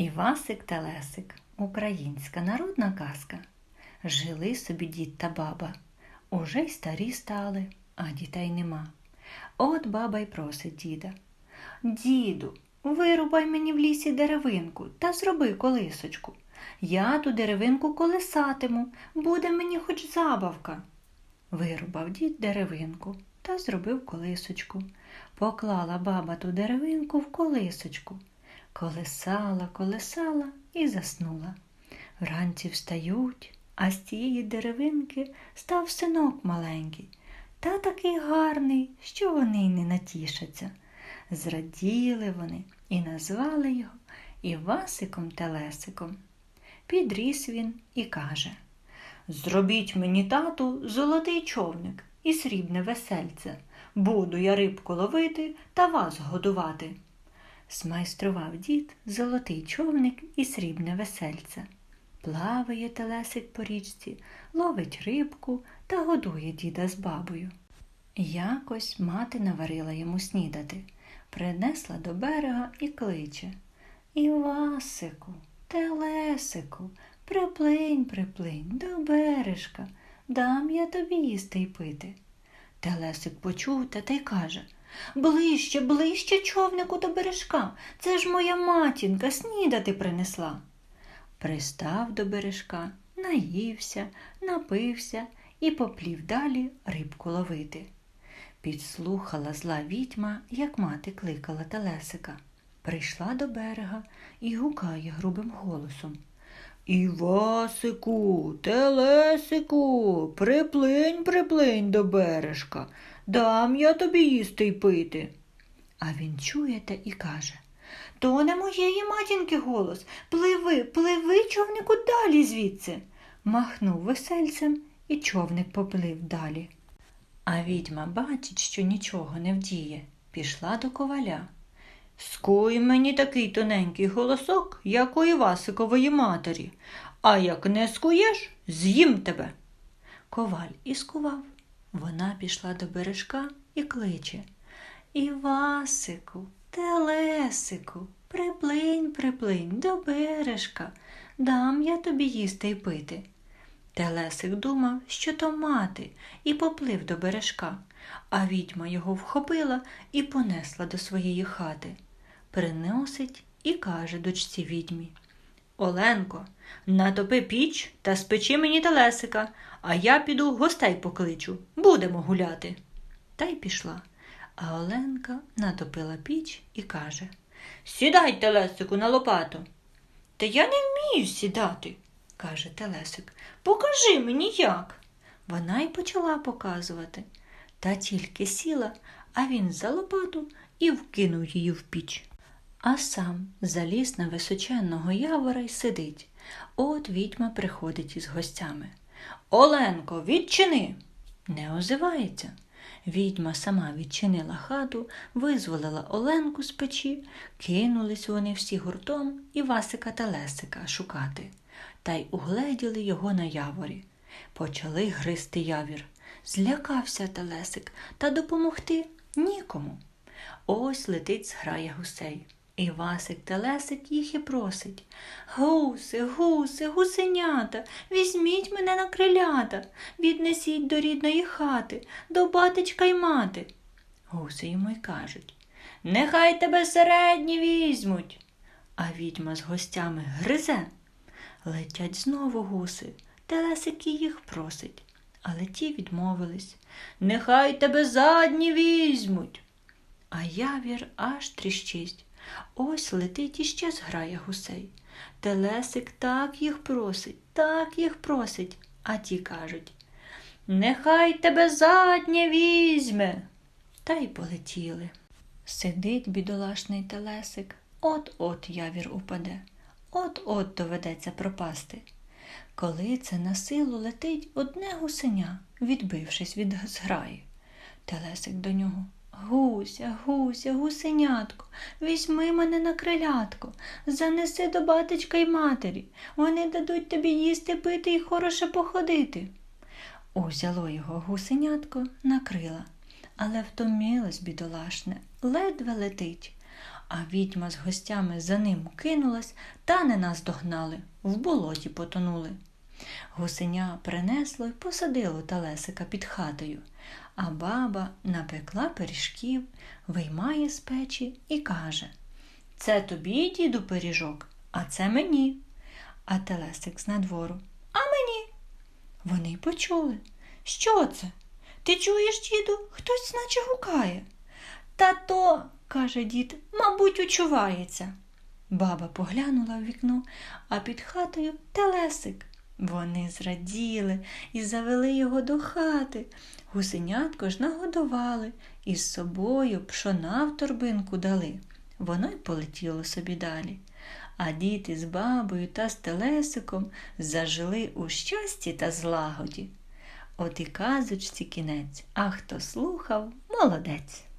Івасик та Лесик українська народна казка. Жили собі дід та баба. Уже й старі стали, а дітей нема. От баба й просить діда. Діду, вирубай мені в лісі деревинку та зроби колисочку. Я ту деревинку колисатиму, буде мені хоч забавка. Вирубав дід деревинку та зробив колисочку. Поклала баба ту деревинку в колисочку. Колесала, колесала і заснула. Вранці встають, а з тієї деревинки став синок маленький, та такий гарний, що вони й не натішаться. Зраділи вони і назвали його Івасиком Телесиком. Підріс він і каже Зробіть мені, тату, золотий човник і срібне весельце. Буду я рибку ловити та вас годувати. Змайстрував дід золотий човник і срібне весельце. Плаває телесик по річці, ловить рибку та годує діда з бабою. Якось мати наварила йому снідати, принесла до берега і кличе Івасику, телесику, приплинь, приплинь до бережка, дам я тобі їсти й пити. Телесик почув та й каже Ближче, ближче човнику до бережка. Це ж моя матінка снідати принесла. Пристав до бережка, наївся, напився і поплів далі рибку ловити. Підслухала зла відьма, як мати кликала Телесика. Прийшла до берега і гукає грубим голосом. Івасику, телесику, приплинь, приплинь до бережка, дам я тобі їсти й пити. А він чує те і каже То не моєї матінки голос. Пливи, пливи, човнику, далі звідси. Махнув весельцем і човник поплив далі. А відьма бачить, що нічого не вдіє, пішла до коваля. Скуй мені такий тоненький голосок, як у Івасикової матері, а як не скуєш, з'їм тебе. Коваль і скував. Вона пішла до бережка і кличе Івасику, телесику, приплинь, приплинь до бережка, дам я тобі їсти й пити. Телесик думав, що то мати, і поплив до бережка, а відьма його вхопила і понесла до своєї хати. Приносить і каже дочці відьмі Оленко, натопи піч та спечи мені телесика, а я піду гостей покличу. Будемо гуляти. Та й пішла. А Оленка натопила піч і каже Сідай, телесику, на лопату. Та я не вмію сідати, каже Телесик. Покажи мені як. Вона й почала показувати. Та тільки сіла, а він за лопату і вкинув її в піч. А сам заліз на височенного явора й сидить. От відьма приходить із гостями. Оленко, відчини. Не озивається. Відьма сама відчинила хату, визволила Оленку з печі, кинулись вони всі гуртом і Васика та Лесика шукати, та й угледіли його на яворі. Почали гризти явір. Злякався Телесик, та допомогти нікому. Ось летить зграя гусей. І Васик Телесик їх і просить Гуси, гуси, гусенята, візьміть мене на крилята, віднесіть до рідної хати, до батечка й мати. Гуси йому й кажуть Нехай тебе середні візьмуть. А відьма з гостями гризе. Летять знову гуси, Телесик їх просить, але ті відмовились. Нехай тебе задні візьмуть. А явір аж тріщить. Ось летить іще зграя гусей. Телесик так їх просить, так їх просить, а ті кажуть Нехай тебе заднє візьме. Та й полетіли. Сидить бідолашний телесик, от-от явір упаде, от-от доведеться пропасти. Коли це на силу летить одне гусеня, відбившись від зграї. Телесик до нього. Гуся, гуся, гусенятко, візьми мене на крилятко, занеси до батечка й матері. Вони дадуть тобі їсти, пити і хороше походити. Узяло його гусенятко на крила, але втомілось бідолашне, ледве летить. А відьма з гостями за ним кинулась, та не наздогнали, в болоті потонули. Гусеня принесло й посадило Талесика під хатою, а баба напекла пиріжків, виймає з печі і каже Це тобі, діду, пиріжок, а це мені. А Телесик з надвору. А мені. Вони почули. Що це? Ти чуєш, діду, хтось наче гукає. Та то, каже дід, мабуть, учувається. Баба поглянула в вікно, а під хатою телесик. Вони зраділи і завели його до хати. Гусенятко ж нагодували і з собою пшона в торбинку дали. Воно й полетіло собі далі. А діти з бабою та з телесиком зажили у щасті та злагоді. От і казочці кінець, а хто слухав, молодець.